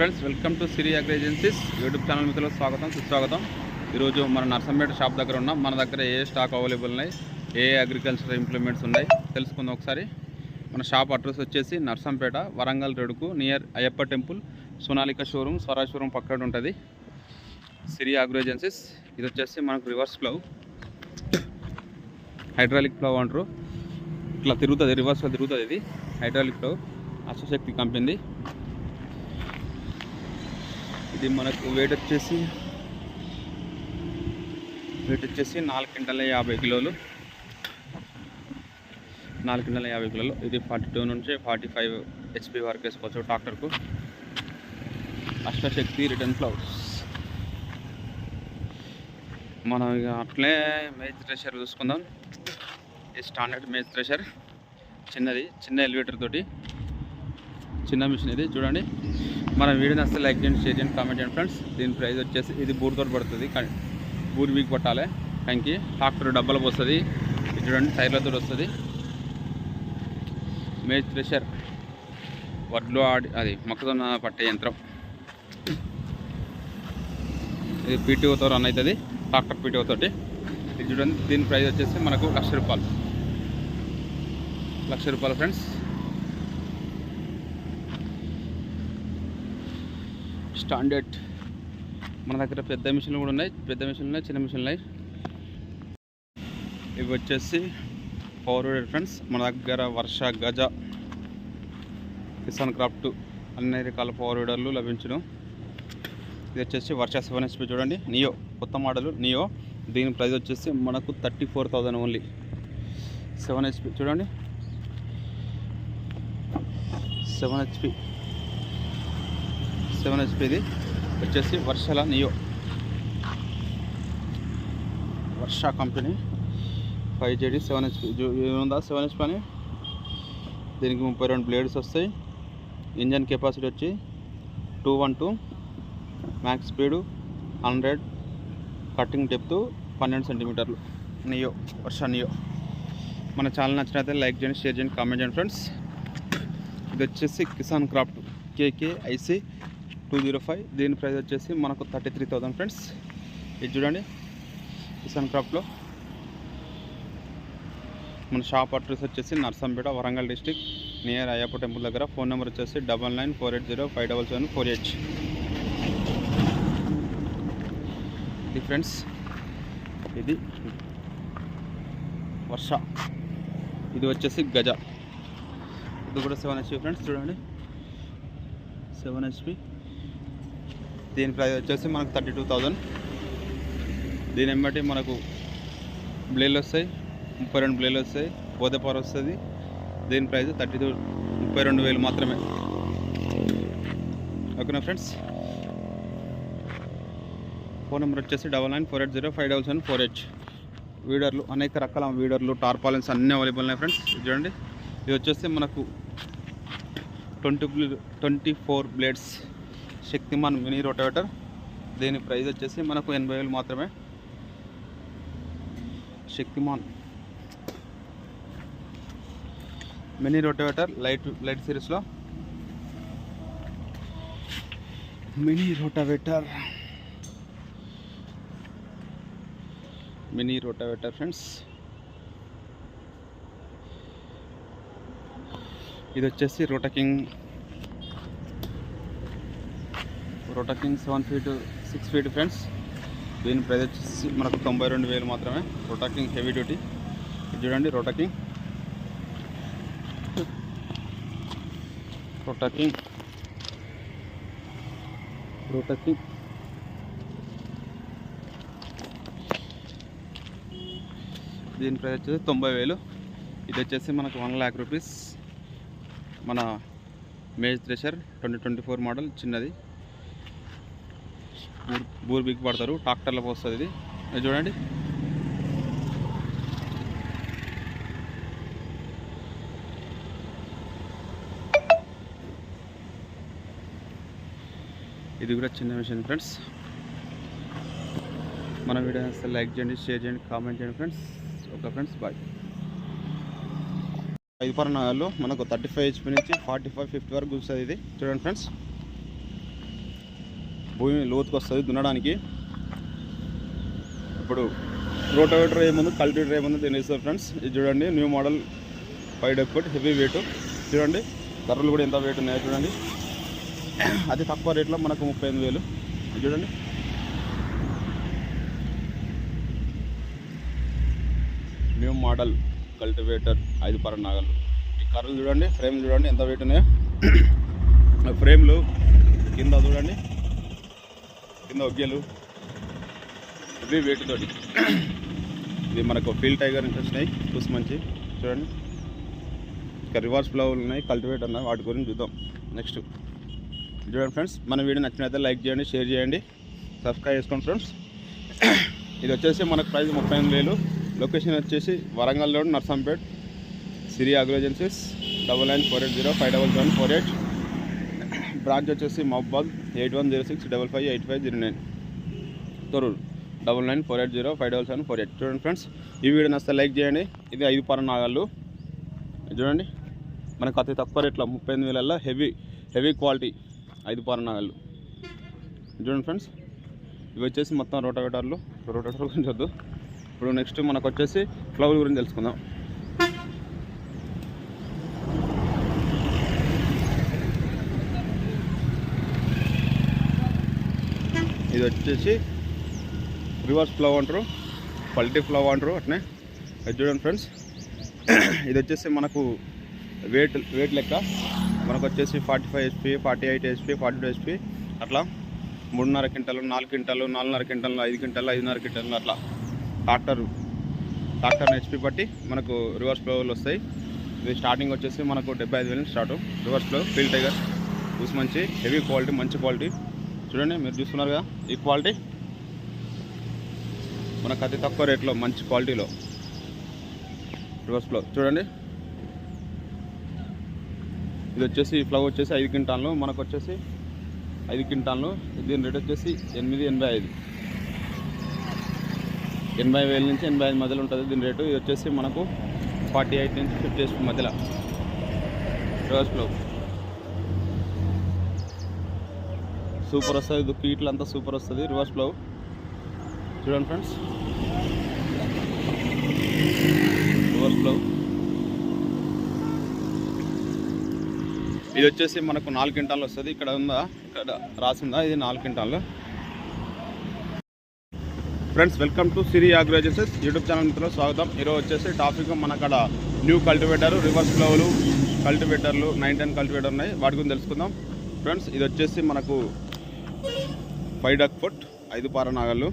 Friends welcome to సిరి అగ్ర agencies YouTube channel మిత్రులకు స్వాగతం సుస్వాగతం. ఈరోజు మన నర్సంపేట షాప్ దగ్గర ఉన్నాం. మన దగ్గర ఏ స్టాక్ అవైలబుల్ ఉన్నాయి ఏ అగ్రికల్చర్ ఇంప్లిమెంట్స్ ఉన్నాయి తెలుసుకుందాం ఒకసారి. మన షాప్ అడ్రస్ వచ్చేసి నర్సంపేట వరంగల్ రోడ్డుకు near Ayyappa temple Sonalika showroom Swaraj showroom పక్కన ఉంటుంది. సిరి అగ్రో ఏజెన్సీస్ ఇది వచ్చేసి మనకు రివర్స్ ప్లవ్ హైడ్రాలిక్ ప్లవ్ అంటారు. ఇట్లా తిరుగుతుంది రివర్స్లో తిరుగుతుంది ఇది. హైడ్రాలిక్ ప్లవ్ అశ్వశక్తి కంపెనీ ఇది మనకు వెయిట్ వచ్చేసి వెయిట్ వచ్చేసి నాలుగు క్వింటల యాభై కిలోలు. నాలుగు క్వింటల యాభై కిలోలు. ఇది ఫార్టీ టూ నుంచి ఫార్టీ ఫైవ్ హెచ్పి వరకు వేసుకోవచ్చు ట్రాక్టర్కు అష్టశక్తి రిటర్న్ ఫ్లవర్స్ మనం ఇక అట్లే మేజ్ థ్రెషర్ చూసుకుందాం. ఇది స్టాండర్డ్ మేజ్ థ్రెషర్ చిన్నది చిన్న ఎలివేటర్ తోటి. చిన్న మిషన్ ఇది. చూడండి. మన వీడియో నచ్చితే లైక్ చేయండి షేర్ చేయండి కామెంట్ చేయండి ఫ్రెండ్స్ దీని ప్రైస్ వచ్చేసి ఇది బూరుతో పడుతుంది. బూరి వీక్ పట్టాలి. కంకి ట్రాక్టర్ డబ్బలు పోస్తుంది. చూడండి టైర్లతో వస్తుంది. మేజ్ ప్రెషర్ వడ్లు ఆడి అది మొక్కజొన్న పట్టే యంత్రం. ఇది పీటీఓతో రన్ అవుతుంది. ట్రాక్టర్ పీటీఓ తోటి. ఇది చూడండి దీని ప్రైస్ వచ్చేసి మనకు లక్ష రూపాయలు. లక్ష రూపాయలు ఫ్రెండ్స్ స్టాండర్డ్. మన దగ్గర పెద్ద మిషన్లు కూడా ఉన్నాయి. పెద్ద మిషన్లు ఉన్నాయి చిన్న మిషన్లు ఉన్నాయి. ఇవి వచ్చేసి పవర్ ఫ్రెండ్స్ మన దగ్గర వర్ష గజ కిసాన్ క్రాఫ్ట్ అన్ని రకాల పవర్ వీడర్లు లభించును. ఇది వచ్చేసి వర్ష సెవెన్ హెచ్పి చూడండి. నియో కొత్త మోడల్ నియో దీని ప్రైస్ వచ్చేసి మనకు thirty four thousand only seven HP చూడండి. సెవెన్ హెచ్పి సెవెన్ హెచ్పిది వచ్చేసి వర్షల neo Varsha company. Five JD seven HP. ఉందా సెవెన్ హెచ్పి అని. దీనికి ముప్పై రెండు బ్లేడ్స్ వస్తాయి. ఇంజన్ కెపాసిటీ వచ్చి two one two. Max speed hundred. Cutting depth పన్నెండు సెంటీమీటర్లు. Neo Varsha neo. మన ఛానల్ నచ్చినైతే లైక్ చేయండి షేర్ చేయండి కామెంట్ చేయండి ఫ్రెండ్స్. ఇది వచ్చేసి Kisan craft KKIC two zero five. దీని ప్రైస్ వచ్చేసి మనకు థర్టీ త్రీ థౌజండ్ ఫ్రెండ్స్. ఇది చూడండి. కిసాన్ క్రాఫ్ట్లో మన షాప్ అడ్రస్ వచ్చేసి Narsampet Warangal district near Ayyappa temple దగ్గర. ఫోన్ నెంబర్ వచ్చేసి double nine four eight zero five double seven four eight. ఇది ఫ్రెండ్స్ ఇది వర్ష. ఇది వచ్చేసి గజ. ఇది కూడా సెవెన్ హెచ్పి ఫ్రెండ్స్ చూడండి. సెవెన్ హెచ్పి దీని ప్రైస్ వచ్చేసి మనకు థర్టీ టూ థౌజండ్ దీని ఎమ్మటి మనకు బ్లేలు వస్తాయి ముప్పై రెండు బ్లేలు వస్తాయి పోతే పవర్ వస్తుంది. దీని ప్రైస్ థర్టీ టూ ముప్పై రెండు వేలు మాత్రమే. ఓకేనా ఫ్రెండ్స్ ఫోన్ నెంబర్ వచ్చేసి double nine four eight zero five double seven four eight వీడర్లు అనేక రకాల వీడర్లు టార్పాలెన్స్ అన్నీ అవైలబుల్ ఉన్నాయి ఫ్రెండ్స్ చూడండి. ఇది వచ్చేసి మనకు twenty twenty four blades Shaktiman mini rotavator. దీని ప్రైస్ వచ్చేసి మనకు ఎనభై వేలు మాత్రమే. Shaktiman. Mini rotavator light light సిరీస్లో. Mini rotavator. Mini rotavator friends. ఇది వచ్చేసి Rotaking Rotaking seven feet six feet friends. దీని ప్రైస్ వచ్చేసి మనకు తొంభై రెండు వేలు మాత్రమే. Rotaking heavy duty. ఇది చూడండి రొటకింగ్ రొటకింగ్ రొటకింగ్ దీని ప్రైస్ వచ్చేసి తొంభై వేలు. ఇది వచ్చేసి మనకు వన్ ల్యాక్ రూపీస్ మన maize thresher twenty twenty four model చిన్నది. బూర్ బూర్ పడతారు. ట్రాక్టర్లకు వస్తుంది ఇది. ఇది చూడండి. ఇది కూడా చిన్న మిషన్ ఫ్రెండ్స్. మన వీడియో నచ్చితే లైక్ చేయండి షేర్ చేయండి కామెంట్ చేయండి ఫ్రెండ్స్. Okay friends bye. ఐదు పర్ పర్ణాలు మనకు థర్టీ ఫైవ్ హెచ్పి నుంచి ఫార్టీ ఫైవ్ ఫిఫ్టీ వరకు కూర్చుంది ఇది. చూడండి ఫ్రెండ్స్. భూమి లోతుకు వస్తుంది దున్నడానికి. ఇప్పుడు రోటోవేటర్ ఏముంది కల్టివేటర్ ఏముంది దీని ఇస్తారు ఫ్రెండ్స్. ఇది చూడండి new model five deck heavy weight. చూడండి కర్రలు కూడా ఎంత వెయిట్ ఉన్నాయో చూడండి. అతి తక్కువ రేట్లో మనకు ముప్పై ఎనిమిది వేలు. చూడండి. న్యూ మోడల్ కల్టివేటర్ ఐదు పర నాగలు ఈ కర్రలు చూడండి ఫ్రేమ్ చూడండి ఎంత వెయిట్ ఉన్నాయో. ఫ్రేమ్లు కింద చూడండి. కింద ఒగ్గేలు. ఇవి వెయిట్ ఇది మనకు ఫీల్డ్ టైగర్ ఇంట్రెస్ట్ ఉన్నాయి. చూసి మంచి. చూడండి. ఇంకా రివర్స్ ఫ్లవర్లు ఉన్నాయి. కల్టివేట్ ఉన్నాయి వాటి గురించి చూద్దాం. నెక్స్ట్ చూడండి ఫ్రెండ్స్ మన వీడియో నచ్చినైతే లైక్ చేయండి షేర్ చేయండి. సబ్స్క్రైబ్ చేసుకోండి ఫ్రెండ్స్ ఇది వచ్చేసి మనకు ప్రైస్ ముప్పై ఎనిమిది వేలు. లొకేషన్ వచ్చేసి Warangal road Narsampet. Siri agro agencies double nine four eight zero five double seven four eight branch వచ్చేసి Mahabad eight one zero six double five eight five zero nine. Thorrur double nine four eight zero five double seven four eight. చూడండి friends ఈ video నచ్చితే like చేయండి. ఇది ఐదు పర నాగాళ్ళు. చూడండి మనకు అతి తక్కువ రేట్లో ముప్పై ఎనిమిది వేలల్లో హెవీ హెవీ క్వాలిటీ ఐదు పర నాగాళ్ళు. చూడండి ఫ్రెండ్స్ ఇవి వచ్చేసి మొత్తం రోటోవేటర్లు. రోటోవేటర్ గురించి వద్దు. ఇప్పుడు నెక్స్ట్ మనకు వచ్చేసి ఫ్లవర్ గురించి తెలుసుకుందాం. ఇది వచ్చేసి రివర్స్ ఫ్లవ్ అంటారు పల్టీ ఫ్లవ్ అంటారు అట్నే. అది చూడండి ఫ్రెండ్స్. ఇది వచ్చేసి మనకు వెయిట్ వెయిట్ లెక్క. మనకు వచ్చేసి forty five HP forty eight HP forty two HP అట్లా. మూడున్నర క్వింటాలు నాలుగు క్వింటాలు నాలుగున్నర క్వింటాలు ఐదు క్వింటాలు ఐదున్నర క్వింటాలు అట్లా. ట్రాక్టర్ ట్రాక్టర్ హెచ్పి బట్టి మనకు రివర్స్ ఫ్లోలు వస్తాయి. ఇది స్టార్టింగ్ వచ్చేసి మనకు డెబ్బై ఐదు వేలు start reverse flow feel tiger చూసి మంచి హెవీ క్వాలిటీ మంచి క్వాలిటీ చూడండి మీరు చూస్తున్నారు కదా ఈ క్వాలిటీ. మనకు అతి తక్కువ రేట్లో మంచి క్వాలిటీలో. రివర్స్లో చూడండి. ఇది వచ్చేసి ఈ ఫ్లవ్ వచ్చేసి ఐదు క్వింటాన్లు మనకు వచ్చేసి ఐదు క్వింటాన్లు దీని రేట్ వచ్చేసి ఎనిమిది ఎనభై ఐదు. ఎనభై వేల నుంచి ఎనభై ఐదు మధ్యలో ఉంటుంది దీని రేటు. ఇది వచ్చేసి మనకు ఫార్టీ ఎయిట్ నుంచి ఫిఫ్టీ మధ్యలో. రివర్స్లో ఫ్లో సూపర్ వస్తుంది దుక్కి ఇట్లా అంతా సూపర్ వస్తుంది రివర్స్ ఫ్లో చూడండి ఫ్రెండ్స్. రివర్స్ ఫ్లో ఇది వచ్చేసి మనకు నాలుగు క్వింటాలు వస్తుంది ఇక్కడ ఉందా? ఇక్కడ రాసిందా? ఇది నాలుగు quintal. Friends welcome to Siri agro agencies YouTube channel మిత్రులు స్వాగతం. ఈరోజు వచ్చేసి టాపిక్ మన అక్కడ న్యూ కల్టివేటర్ రివర్స్ ఫ్లోలు కల్టివేటర్లు నైన్ టెన్ కల్టివేటర్ ఉన్నాయి. వాటి గురించి తెలుసుకుందాం. ఫ్రెండ్స్ ఇది వచ్చేసి మనకు ఫైవ్ డక్ ఫుట్ ఐదు పార నాగళ్ళు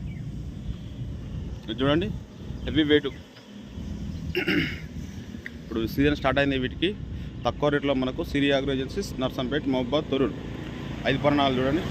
చూడండి హెవీ వెయిట్. ఇప్పుడు సీజన్ స్టార్ట్ అయింది వీటికి. తక్కువ రేట్లో మనకు సిరి అగ్రో ఏజెన్సీస్ నర్సంపేట్ మహబాద్ తొరూరు. ఐదు పరణాలు చూడండి.